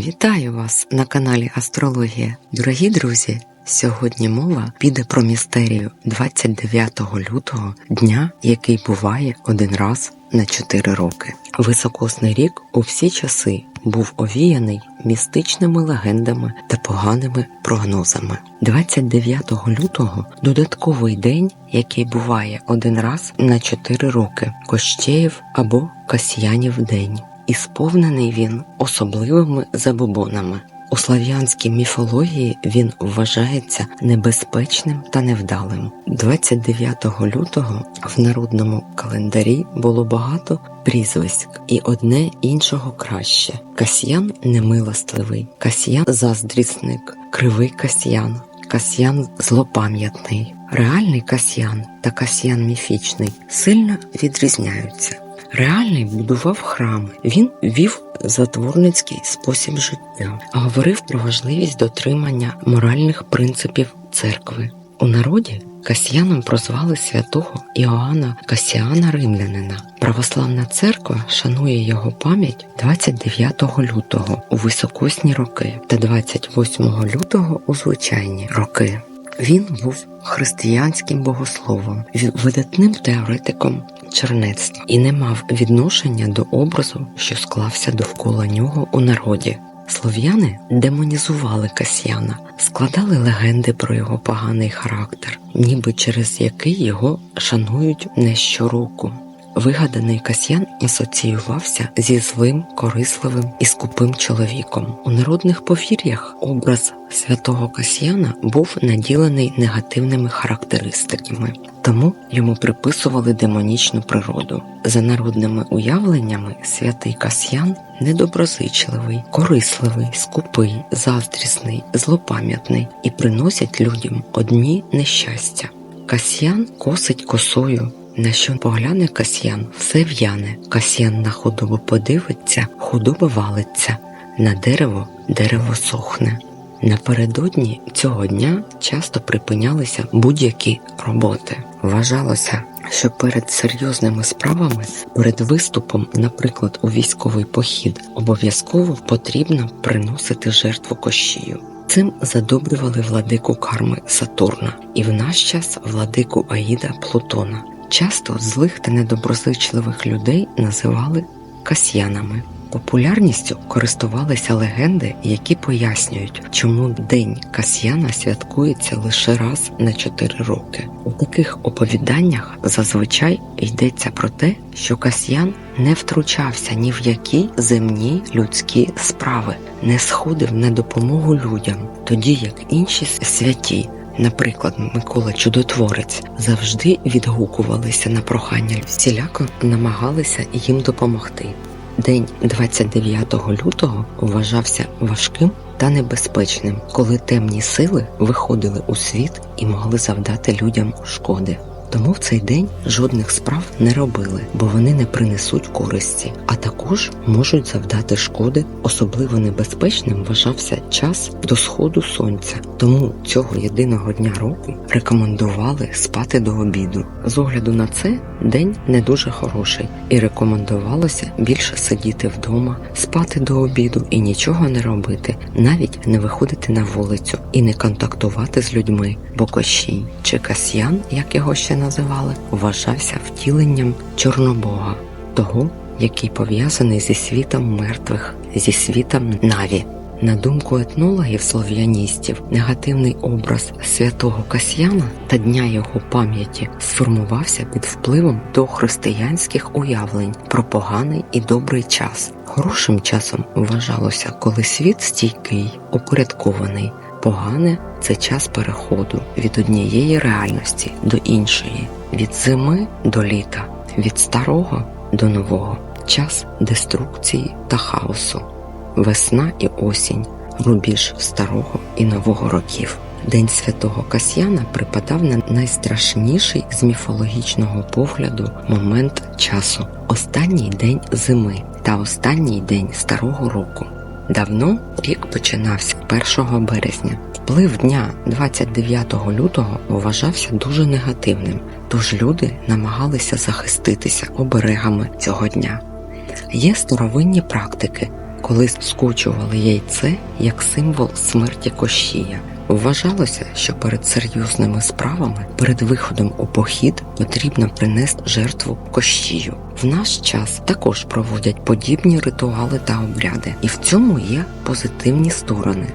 Вітаю вас на каналі Астрологія. Дорогі друзі! Сьогодні мова піде про містерію 29 лютого, дня, який буває один раз на 4 роки. Високосний рік у всі часи був овіяний містичними легендами та поганими прогнозами. 29 лютого додатковий день, який буває один раз на 4 роки, Кощеїв або Касьянів день. І сповнений він особливими забобонами. У слав'янській міфології він вважається небезпечним та невдалим. 29 лютого в народному календарі було багато прізвиськ, і одне іншого краще. Касьян немилостливий, касьян заздрісник, кривий касьян, касьян злопам'ятний. Реальний касьян та касьян міфічний сильно відрізняються. Реальний будував храми, він вів затворницький спосіб життя, говорив про важливість дотримання моральних принципів церкви. У народі Касьяном прозвали святого Іоанна Касіана Римлянина. Православна церква шанує його пам'ять 29 лютого у високосні роки та 28 лютого у звичайні роки. Він був християнським богословом, видатним теоретиком чернецтва і не мав відношення до образу, що склався довкола нього у народі. Слов'яни демонізували Касьяна, складали легенди про його поганий характер, ніби через який його шанують не щороку. Вигаданий Касьян асоціювався зі злим, корисливим і скупим чоловіком. У народних повір'ях образ святого Касьяна був наділений негативними характеристиками, тому йому приписували демонічну природу. За народними уявленнями, святий Касьян недоброзичливий, корисливий, скупий, заздрісний, злопам'ятний і приносять людям одні нещастя. Касьян косить косою. На що погляне Касьян, все в'яне. Касьян на худобу подивиться, худоба валиться, на дерево дерево сохне. Напередодні цього дня часто припинялися будь-які роботи. Вважалося, що перед серйозними справами, перед виступом, наприклад, у військовий похід, обов'язково потрібно приносити жертву кощію. Цим задобрювали владику карми Сатурна і в наш час владику Аїда Плутона. Часто злих та недоброзичливих людей називали касьянами. Популярністю користувалися легенди, які пояснюють, чому День Касьяна святкується лише раз на 4 роки. У таких оповіданнях зазвичай йдеться про те, що Касьян не втручався ні в які земні людські справи, не сходив на допомогу людям, тоді як інші святі. Наприклад, Микола Чудотворець завжди відгукувалися на прохання, всіляко намагалися їм допомогти. День 29 лютого вважався важким та небезпечним, коли темні сили виходили у світ і могли завдати людям шкоди. Тому в цей день жодних справ не робили, бо вони не принесуть користі, а також можуть завдати шкоди. Особливо небезпечним вважався час до сходу сонця. Тому цього єдиного дня року рекомендували спати до обіду. З огляду на це день не дуже хороший, і рекомендувалося більше сидіти вдома, спати до обіду і нічого не робити, навіть не виходити на вулицю і не контактувати з людьми, бо кощій чи касьян, як його ще називали, вважався втіленням Чорнобога, того, який пов'язаний зі світом мертвих, зі світом Наві. На думку етнологів слов'яністів, негативний образ святого Касьяна та дня його пам'яті сформувався під впливом дохристиянських уявлень про поганий і добрий час. Хорошим часом вважалося, коли світ стійкий, упорядкований. Погане це час переходу від однієї реальності до іншої, від зими до літа, від старого до нового, час деструкції та хаосу, весна і осінь, рубіж старого і нового років. День святого Касьяна припадав на найстрашніший з міфологічного погляду момент часу останній день зими та останній день старого року. Давно рік починався 1 березня. Вплив дня 29 лютого вважався дуже негативним, тож люди намагалися захиститися оберегами цього дня. Є старовинні практики, коли скочували яйце як символ смерті Кощія. Вважалося, що перед серйозними справами, перед виходом у похід, потрібно принести жертву Кощію. В наш час також проводять подібні ритуали та обряди, і в цьому є позитивні сторони.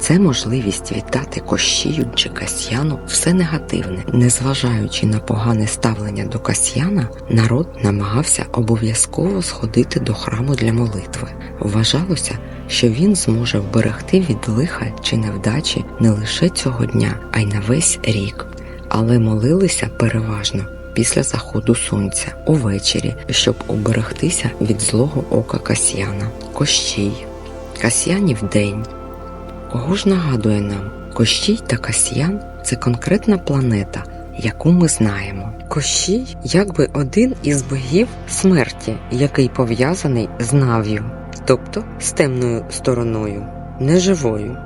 Це можливість віддати Кощію чи Касьяну все негативне. Незважаючи на погане ставлення до Касьяна, народ намагався обов'язково сходити до храму для молитви. Вважалося, що він зможе вберегти від лиха чи невдачі не лише цього дня, а й на весь рік. Але молилися переважно після заходу сонця увечері, щоб уберегтися від злого ока Касьяна. Кощій. Касьянів день. Кого ж нагадує нам? Кощій та Касьян це конкретна планета, яку ми знаємо. Кощій якби один із богів смерті, який пов'язаний з Нав'ю, тобто з темною стороною, неживою.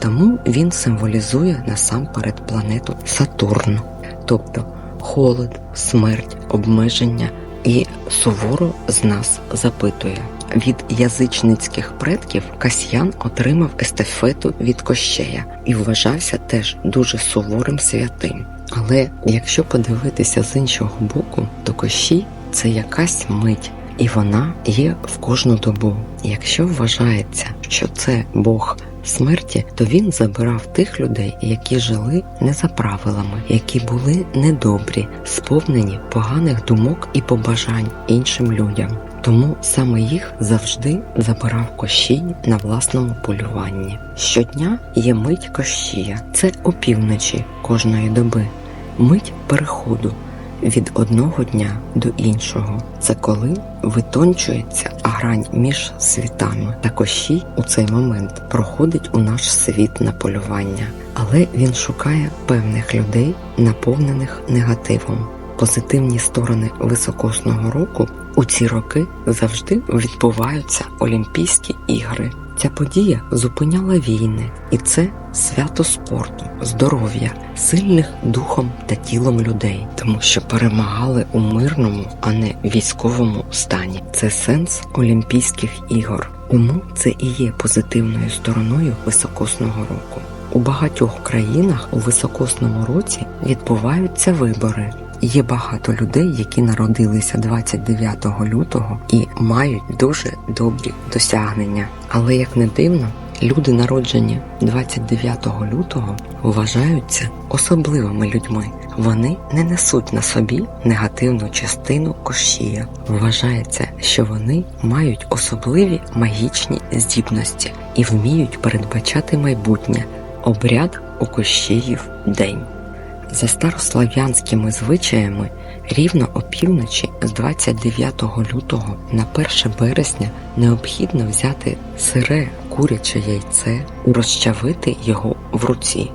Тому він символізує насамперед планету Сатурн, тобто холод, смерть, обмеження і суворо з нас запитує. Від язичницьких предків Касьян отримав естафету від Кощея і вважався теж дуже суворим святим. Але якщо подивитися з іншого боку, то Кощій це якась мить, і вона є в кожну добу. Якщо вважається, що це Бог смерті, то він забирав тих людей, які жили не за правилами, які були недобрі, сповнені поганих думок і побажань іншим людям. Тому саме їх завжди забирав Кощій на власному полюванні. Щодня є мить Кощія, це опівночі кожної доби, мить переходу від одного дня до іншого. Це коли витончується грань між світами. Та Кощій у цей момент проходить у наш світ на полювання, але він шукає певних людей, наповнених негативом. Позитивні сторони високосного року у ці роки завжди відбуваються Олімпійські ігри. Ця подія зупиняла війни, і це свято спорту, здоров'я, сильних духом та тілом людей, тому що перемагали у мирному, а не військовому стані. Це сенс Олімпійських ігор. Тому це і є позитивною стороною високосного року. У багатьох країнах у високосному році відбуваються вибори. Є багато людей, які народилися 29 лютого і мають дуже добрі досягнення. Але як не дивно, люди, народжені 29 лютого, вважаються особливими людьми. Вони не несуть на собі негативну частину кощія. Вважається, що вони мають особливі магічні здібності і вміють передбачати майбутнє. Обряд у кощіїв день. За старослав'янськими звичаями, рівно опівночі з 29 лютого на 1 березня необхідно взяти сире куряче яйце розчавити його в руці.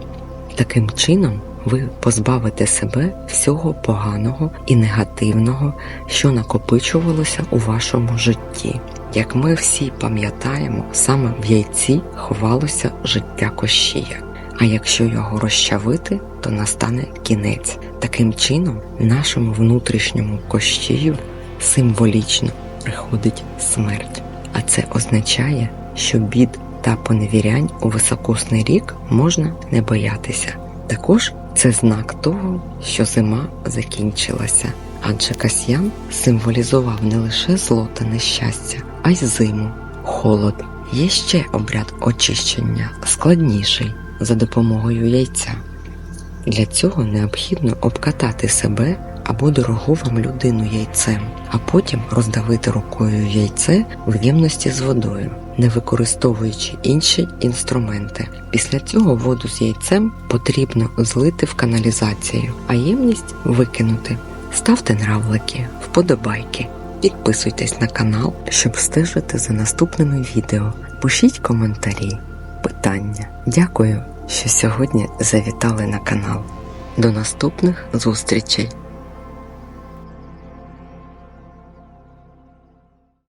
Таким чином ви позбавите себе всього поганого і негативного, що накопичувалося у вашому житті. Як ми всі пам'ятаємо, саме в яйці ховалося життя кощія. А якщо його розчавити, то настане кінець. Таким чином, нашому внутрішньому кощію символічно приходить смерть. А це означає, що бід та поневірянь у високосний рік можна не боятися. Також це знак того, що зима закінчилася, адже Касьян символізував не лише зло та нещастя, а й зиму, холод. Є ще обряд очищення, складніший за допомогою яйця. Для цього необхідно обкатати себе або дорогу вам людину яйцем, а потім роздавити рукою яйце в ємності з водою, не використовуючи інші інструменти. Після цього воду з яйцем потрібно злити в каналізацію, а ємність викинути. Ставте нравлики, вподобайки. Підписуйтесь на канал, щоб стежити за наступними відео. Пишіть коментарі, питання. Дякую, що сьогодні завітали на канал. До наступних зустрічей!